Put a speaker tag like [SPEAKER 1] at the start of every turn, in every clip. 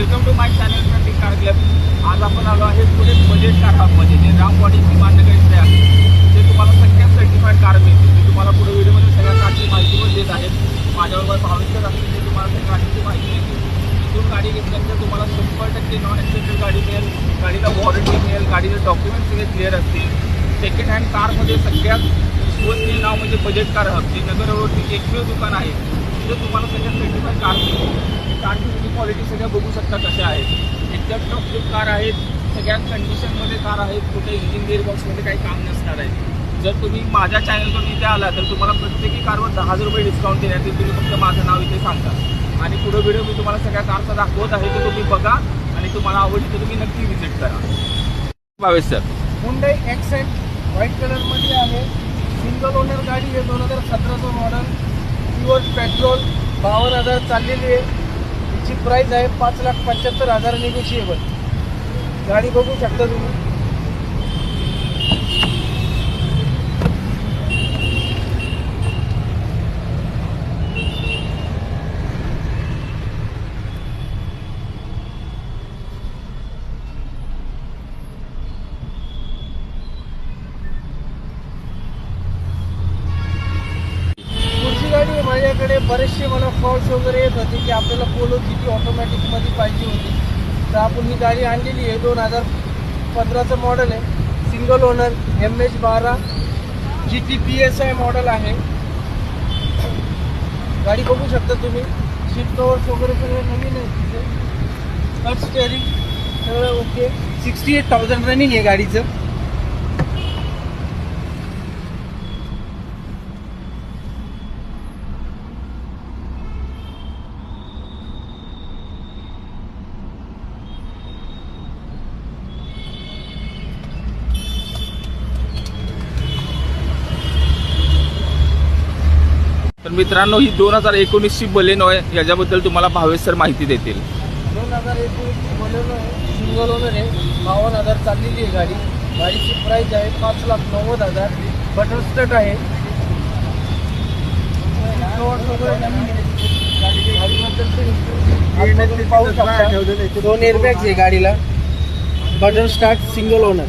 [SPEAKER 1] Welcome to my channel traffic car club आज आपण आलो आहे पुढे बजेट कार हबमध्ये जे रामवाडी विमाननगर इथे आहे. ते तुम्हाला सगळ्या सर्टिफाईड कार मिळतील मी तुम्हाला पुढे व्हिडिओमध्ये सगळ्या कारची माहिती पण देत आहेत. माझ्याबरोबर भाविष्यात असतील ते तुम्हाला त्या गाडीची माहिती देतील इथून गाडी घेतल्यानंतर तुम्हाला शंभर टक्के नॉन एक्सपेक्टेड गाडी मिळेल. गाडीला वॉरंटी मिळेल गाडीचे डॉक्युमेंट सगळे क्लिअर असतील. सेकंड हँड कारमध्ये सगळ्यात स्वस्त नाव म्हणजे बजेट कार हब जे नगर रोडची एकमेव दुकान आहे. तिथे तुम्हाला सगळ्या सर्टिफाईड कार मिळेल कारची तुम्ही क्वालिटी सगळ्या बघू शकता कशा आहेत. एकदम टॉपलेट कार आहेत. सगळ्या कंडिशनमध्ये कार आहेत. कुठे इंजिन गिअरबॉक्समध्ये काही काम नसणार आहे. जर तुम्ही माझ्या चॅनलवर इथे आला तर तुम्हाला प्रत्येकी कारवर दहा हजार रुपये डिस्काउंट देण्यात येईल. तुम्ही फक्त माझं नाव इथे सांगा. आणि पुढे व्हिडिओ मी तुम्हाला सगळ्या कारचा दाखवत आहे ते तुम्ही बघा. आणि तुम्हाला आवडली तर तुम्ही नक्की व्हिजिट करा. Bhavesh sir
[SPEAKER 2] Hyundai Accent white कलरमध्ये आहे. सिंगल ओनर गाडी आहे. दोन हजार सतराचं मॉडल प्युअर पेट्रोल बावन्न हजार चाललेली आहे. तिची प्राईस आहे पाच लाख पंच्याहत्तर हजार निगोशिएबल गाडी बघू शकता तुम्ही पुढची गाडी आहे माझ्याकडे बरेचसे मला कॉल्स वगैरे येत होते की आपल्याला पोलो किती ऑटोमॅटिकमध्ये पाहिजे होती. तर आपण ही गाडी आणलेली आहे. दोन हजार पंधराचं मॉडेल आहे. सिंगल ओनर एम एच बारा G T P S I model आहे. गाडी बघू शकता तुम्ही. सीट कवर्स वगैरे सगळे नवीन आहे तिथे. टच स्टेअरिंग सगळं okay sixty eight thousand running आहे गाडीचं.
[SPEAKER 1] तर मित्रांनो ही दोन हजार एकोणीसची बलेनो आहे. याच्याबद्दल तुम्हाला भावेश सर माहिती देतील.
[SPEAKER 2] दोन हजार एकोणीसची बोलेरो आहे. सिंगल ओनर आहे. बावन्न हजार चाललेली आहे गाडी. गाडीची प्राईस आहे पाच लाख नव्वद हजार. बटर स्टट आहे दोन एअरबॅग्स आहे गाडीला. बटर स्टार्ट सिंगल ओनर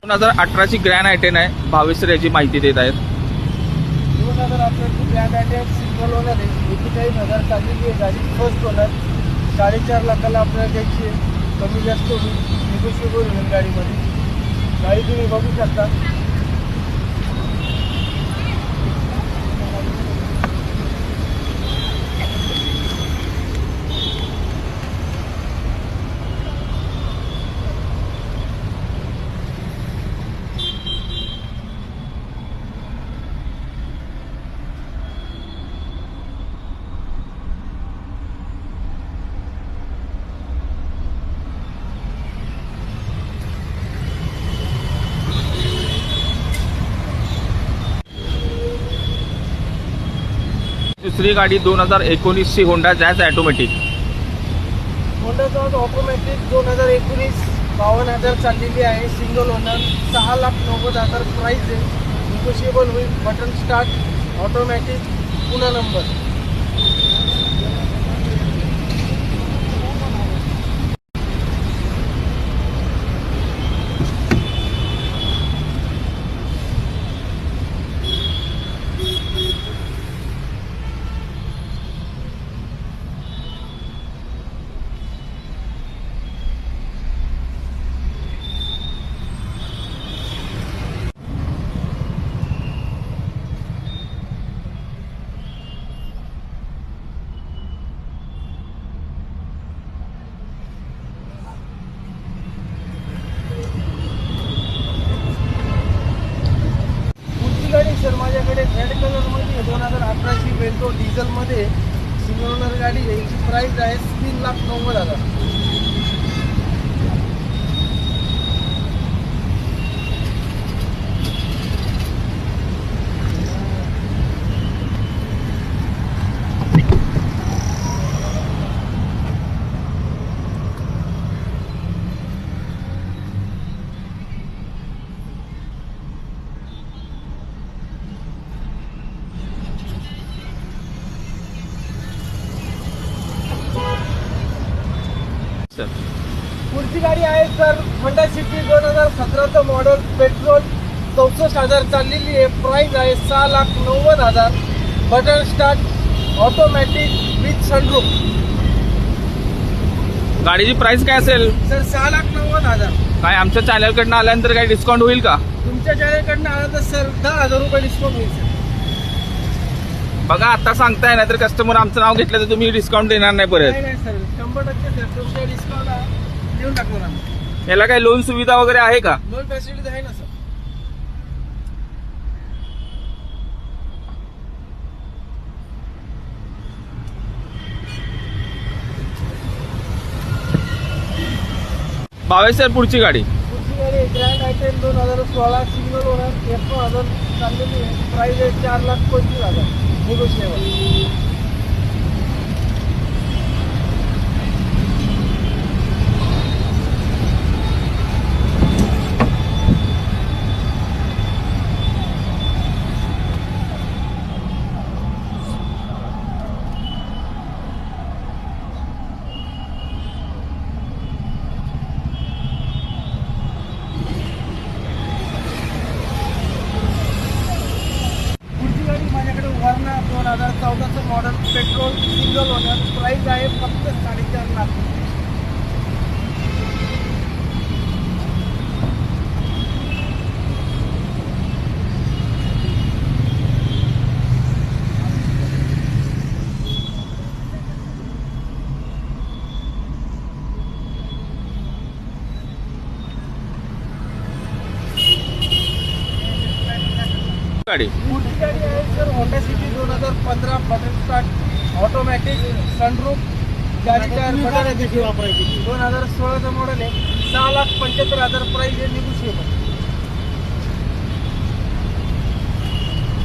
[SPEAKER 1] दोन हजार अठराची ग्रँड आयटेन आहे. भावेश सर याची माहिती देत आहेत.
[SPEAKER 2] दोन हजार अठराची ब्रँड आहे सिंगल ओनर आहे. एकेचाळीस हजार चाललेली आहे. गाडी फर्स्ट ओनर साडेचार लाखाला आपल्याला द्यायची आहे. कमी जास्त होईल. निगोशिएबल होईल गाडीमध्ये. गाडी तुम्ही बघू शकता.
[SPEAKER 1] दुसरी गाडी दोन हजार एकोणीसची होंडा जॅज ॲटोमॅटिक
[SPEAKER 2] होंडाचा ऑटोमॅटिक दोन हजार एकोणीस बावन्न हजार चाललेली आहे. सिंगल ओनर सहा लाख नव्वद हजार प्राईस आहे. निगोशिएबल होईल. बटन स्टार्ट ऑटोमॅटिक पुन्हा नंबर पुढची गाडी सर माझ्याकडे रेड कलरमध्ये दोन हजार अठराची वेल्टो डिझेलमध्ये सिंगल ओनर गाडी आहे. याची प्राईस आहे तीन लाख नव्वद हजार. पुढची गाडी आहे सर होंडा सिटी दोन हजार सतराचं मॉडेल पेट्रोल चौसष्ट हजार चाललेली आहे. प्राइस आहे सहा लाख नव्वद हजार. Button start automatic with sunroof
[SPEAKER 1] गाडीची प्राइस काय असेल?
[SPEAKER 2] सर सहा लाख नव्वद हजार.
[SPEAKER 1] काय आमच्या चॅनलकडनं आल्यानंतर काही डिस्काउंट होईल का?
[SPEAKER 2] तुमच्या चॅनलकडनं आला तर सर दहा हजार रुपये डिस्काउंट होईल सर.
[SPEAKER 1] बघा आता सांगताय ना तर कस्टमर आमचं नाव घेतलं तर तुम्ही डिस्काउंट देणार नाही परत.
[SPEAKER 2] नाही नाही सर शंभर टक्के सर तुमच्या डिस्काउंट देऊन टाकणार आम्ही.
[SPEAKER 1] याला काही लोन सुविधा वगैरे आहे का?
[SPEAKER 2] लोन फॅसिलिटी आहे ना सर
[SPEAKER 1] बावीस सर पुढची गाडी.
[SPEAKER 2] पुढची गाडी ग्रँड आयटेम दोन हजार सोळा सिंगल ओनर एक हजार चाललेली आहे आहे चार लाख पंचवीस हजार. निगोशिएबल पुढची गाडी माझ्याकडे वरना दोन हजार चौदाचं model petrol single owner price आहे फक्त साडेचार लाख पुढची गाडी आहे सर होंडा सिटी दोन हजार पंधरा बटन स्टार्ट ऑटोमॅटिक सनरूफ गाडी टायर बटन आहे त्याची वापरायची. दोन हजार सोळाचं मॉडेल आहे. सहा लाख पंच्याहत्तर हजार प्राईस आहे निगोशिएबल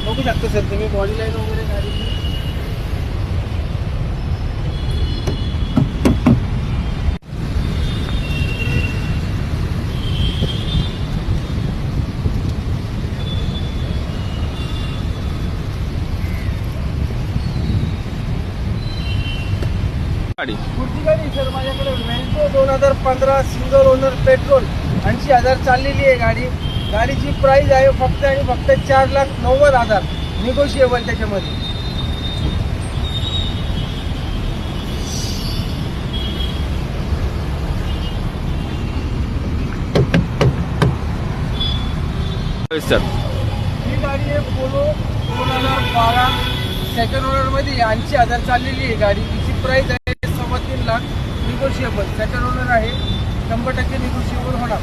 [SPEAKER 2] बघू शकता सर तुम्ही बॉडी लाईन वगैरे गाडीची
[SPEAKER 1] गाडी?
[SPEAKER 2] पुढची गाडी सर माझ्याकडे वेल्टो दोन हजार पंधरा सिंगल ओनर पेट्रोल ऐंशी हजार चाललेली आहे गाडी. गाडीची प्राइस आहे फक्त आणि फक्त चार लाख नव्वद हजार. निगोशिएबल त्याच्यामध्ये.
[SPEAKER 1] सर.
[SPEAKER 2] ही गाडी आहे पोलो दोन हजार बारा. सेकंड ओनरमध्ये ऐंशी हजार चाललेली आहे गाडी. तिची प्राइस आहे सव्वा तीन लाख निगोशिएबल सेकंड आहे. शंभर टक्के निगोशिएबल होणार.